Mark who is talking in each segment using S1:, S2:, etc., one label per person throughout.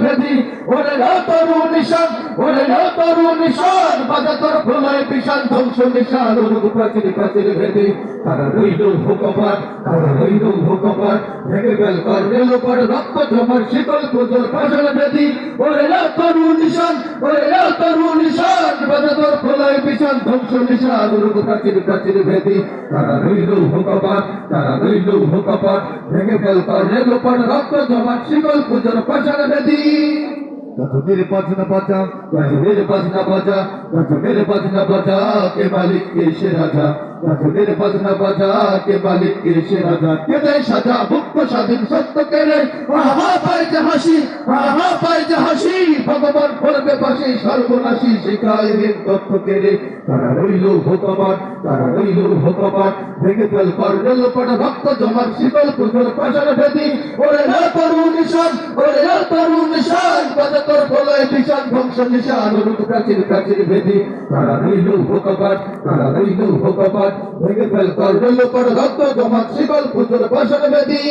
S1: ভেদি ওরে না তরু নিশান, ওরে না তরু নিশান বাজা তোর প্রলয় বিশান ধ্বংস নিশান অনুগ প্রাচীর প্রাচীর ভেদি তারা রইল ভূকপাত তারা রইল ভূকপাত ভেঙে ফেল কর্ণেল রক্ত জমার শীতল ভেদি ওরে না তরু নিশান, ওরে না তরু নিশান বাজা তোর প্রলয় বিশান ধ্বংস নিশান প্রাচীর প্রাচীর ভেদি তারা রইল তারা রইল ভেঙে রক্ত জমার শীতল পাষাণ ভেদি
S2: গজবের বাজনা বাজা
S1: গজবের বাজনা বাজা গজবের বাজনা বাজা কে মালিক কে সে রাজা গজবের বাজনা বাজা কে মালিক রাজা কে দেয় সাজা, মুক্ত স্বাধীন সত্য কে রে আহা পায় যে হাসি আহা পায় যে হাসি। ভগবান করবে পাশে সর্বনাশী শিখায় ঋণ তথ্য কে রে তারা রইল ভোকপাট তারা রইল ভোকপাট ভেঙে ফেল কর্নেল পট ভক্ত জমার শীতল পুজোর পাশার ভেদি। ওরে না তরু নিশান, ওরে না তরু নিশান, বাজা তোর বলয় বিশাল ধ্বংস নিশান অনুক প্রাচীর প্রাচীর ভেদি। তারা রইল ভোকপাট তারা রইল ভোকপাট ভেঙে ফেল কর্নেল পট ভক্ত জমার শীতল পুজোর পাশার ভেদি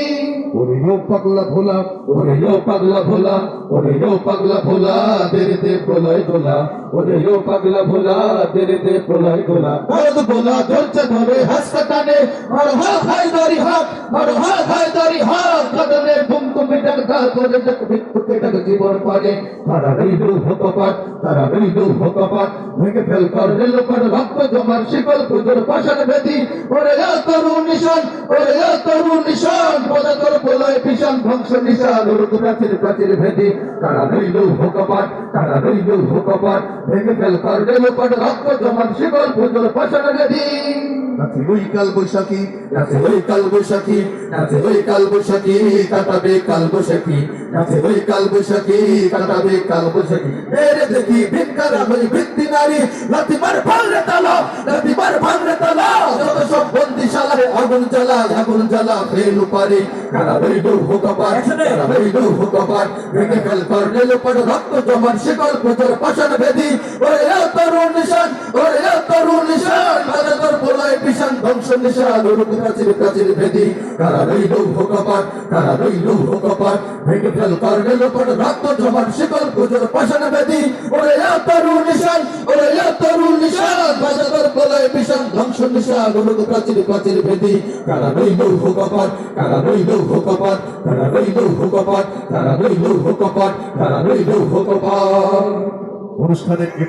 S2: ওরে ও পাগলা ভোলা
S1: ওরে ও পাগলা ভোলা ওরে ও পাগলা ভোলা তেরে তে প্রলয় দোলা ওরে ও পাগলা ভোলা তেরে তে প্রলয় দোলা। ভারত বোলা ধরছে ধরে হাসকা আর হা খাই দরি হাত আর হা খাই দরি হাত কদমে বুম তুমি ডাক ডাক করে ডাক ডাক জীবন পারে তারা রইল ভোকপাট তারা রইল ভোকপাট ভেঙে ফেল কর তরু নিশান, ওরে এ তরু নিশান পদা তোর প্রলয় ভীষণ ধ্বংস প্রাচীর প্রাচীর ভেদি। তারা রইল ভোকপাট তারা রইল ভোকপাট ভেঙে ফেল কর রেল পর রক্ত জমার শিকল পুজোর পাশার বেদি
S2: নাচে ওই কাল বৈশাখী
S1: নাচে ওই কাল বৈশাখী নাচে ওই কাল বৈশাখী কাটাবে কাল বৈশাখী নাচে ওই কাল বৈশাখী কাটাবে কাল বৈশাখী। এরে দেখি ভিক্ষারা হই ভিত্তি নারী লাতিবার ভাঙরে তালা লাতিবার ভাঙরে তালা। যত সব বন্দিশালায় আগুন জ্বালা আগুন জ্বালা ফেল পারে কারা রইল ভোকাপার কারা রইল ভোকাপার ভেঙে ফেল কর্নেল উপর রক্ত জমার শিকল পুজোর পাশন ভেদি। ওরে তরুণ নিশান, ওরে তরুণ নিশান। ভারতের ধ্বংস নিশান রূপ প্রাচীর প্রাচীর কারা কারা ভেঙে ফেল কর্নেল উপর রক্ত শিকল পুজোর পাশান ভেদি। ওরে তরুণ নিশান, ওরে তরুণ নিশান বাজে বিশাল ধ্বংস নিশা উরুক প্রাচীর প্রাচীর ভেদি। কারা রইল কপাট, কারা রইল ভোকাপার কারা রইল ভোকাপার কারা রইল ভোকাপার কারা রইল কপাট।
S2: অনুষ্ঠানের এ